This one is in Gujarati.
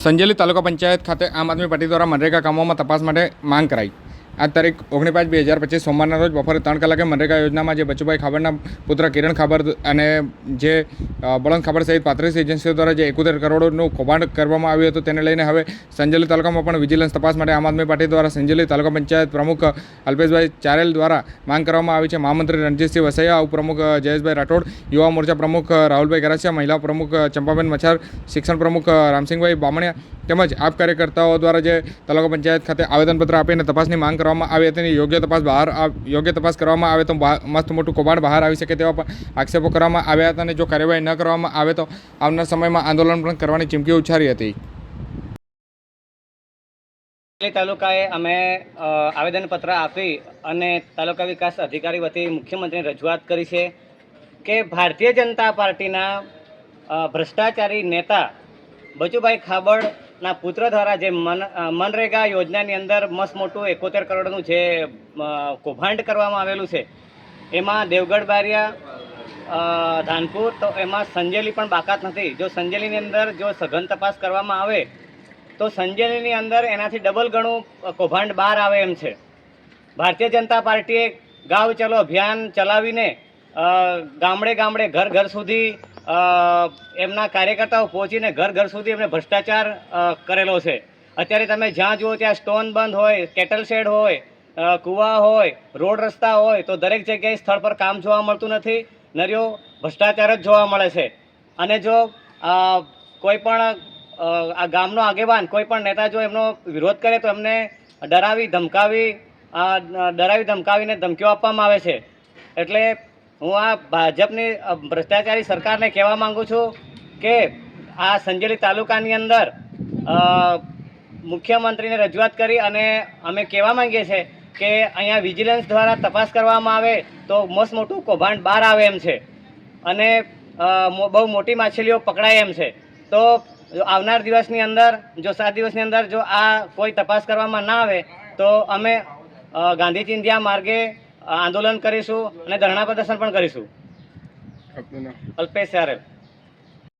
સંજેલી તાલુકા પંચાયત ખાતે આમ આદમી પાર્ટી દ્વારા મનરેગા કામોમાં તપાસ માટે માંગ કરાઈ. આ તારીખ ઓગણી પાંચ બે હજાર પચીસ સોમવારના રોજ બપોરે ત્રણ કલાકે મનરેગા યોજનામાં જે બચુભાઈ ખાબડના પુત્ર કિરણ ખાબર અને જે બળવંત ખાબર સહિત પાંત્રીસ એજન્સીઓ દ્વારા જે એકોતેર કરોડનું કૌભાંડ કરવામાં આવ્યું હતું તેને લઈને હવે સંજેલી તાલુકામાં પણ વિજિલન્સ તપાસ માટે આમ આદમી પાર્ટી દ્વારા સંજેલી તાલુકા પંચાયત પ્રમુખ અલ્પેશભાઈ ચારેલ દ્વારા માંગ કરવામાં આવી છે. મહામંત્રી રણજીતસિંહ વસૈયા, ઉપપ્રમુખ જયેશભાઈ રાઠોડ, યુવા મોરચા પ્રમુખ રાહુલભાઈ ગરાસિયા, મહિલા પ્રમુખ ચંપાબેન મચ્છાર, શિક્ષણ પ્રમુખ રામસિંહભાઈ બામણિયા તેમજ આપ કાર્યકર્તાઓ દ્વારા જે તાલુકા પંચાયત ખાતે આવેદનપત્ર આપીને તપાસની માંગ કરવામાં આવી આવે તેની યોગ્ય તપાસ બહાર યોગ્ય તપાસ કરવામાં આવે તો મસ્ત મોટું કૌભાંડ બહાર આવી શકે તેવા પણ આક્ષેપો કરવામાં આવ્યા હતા અને જો કાર્યવાહી ન કરવામાં આવે તો આવનાર સમયમાં આંદોલન પણ કરવાની ચીમકી ઉચ્ચારી હતી. તાલુકાએ અમે આવેદનપત્ર આપી અને તાલુકા વિકાસ અધિકારી વતી મુખ્યમંત્રીને રજૂઆત કરી છે કે ભારતીય જનતા પાર્ટીના ભ્રષ્ટાચારી નેતા બચુભાઈ ખાબડના પુત્ર દ્વારા જે મન મનરેગા યોજનાની અંદર મસ્ત મોટું એકોતેર કરોડનું જે કૌભાંડ કરવામાં આવેલું છે, એમાં દેવગઢ બારિયા ધાનપુર, તો એમાં સંજેલી પણ બાકાત નથી. જો સંજેલીની અંદર જો સઘન તપાસ કરવામાં આવે, તો સંજેલીની અંદર એનાથી ડબલ ગણું કૌભાંડ બહાર આવે એમ છે. ભારતીય જનતા પાર્ટીએ ગાવ ચલો અભિયાન ચલાવીને ગામડે ગામડે ઘર ઘર સુધી એમના કાર્યકર્તાઓ પહોંચીને ઘર ઘર સુધી એમને ભ્રષ્ટાચાર કરેલો છે. અત્યારે તમે જ્યાં જુઓ ત્યાં સ્ટોન બંધ હોય, કેટલ શેડ હોય કૂવા હોય, રોડ રસ્તા હોય, તો દરેક જગ્યાએ સ્થળ પર કામ જોવા મળતું નથી. નર્યો ભ્રષ્ટાચાર જ જોવા મળે છે. અને જો કોઈ પણ આ ગામનો આગેવાન, કોઈ પણ નેતા જો એમનો વિરોધ કરે તો એમને ડરાવી, ધમકાવી ડરાવી, ધમકાવીને ધમકીઓ આપવામાં આવે છે. એટલે હું આ ભાજપની ભ્રષ્ટાચારી સરકારને કહેવા માગું છું કે આ સંજેલી તાલુકાની અંદર મુખ્યમંત્રીને રજૂઆત કરી અને અમે કહેવા માંગીએ છીએ કે અહીંયા વિજિલન્સ દ્વારા તપાસ કરવામાં આવે તો મસ્ત મોટું કૌભાંડ બહાર આવે એમ છે. અને બહુ મોટી માછલીઓ પકડાય એમ છે. તો આવનાર દિવસની અંદર જો સાત દિવસની અંદર જો આ કોઈ તપાસ કરવામાં ના આવે તો અમે અ, ગાંધી ચિંધ્યા માર્ગે આંદોલન કરીશું અને ધરણા પ્રદર્શન પણ કરીશું. અલ્પેશ યારેલ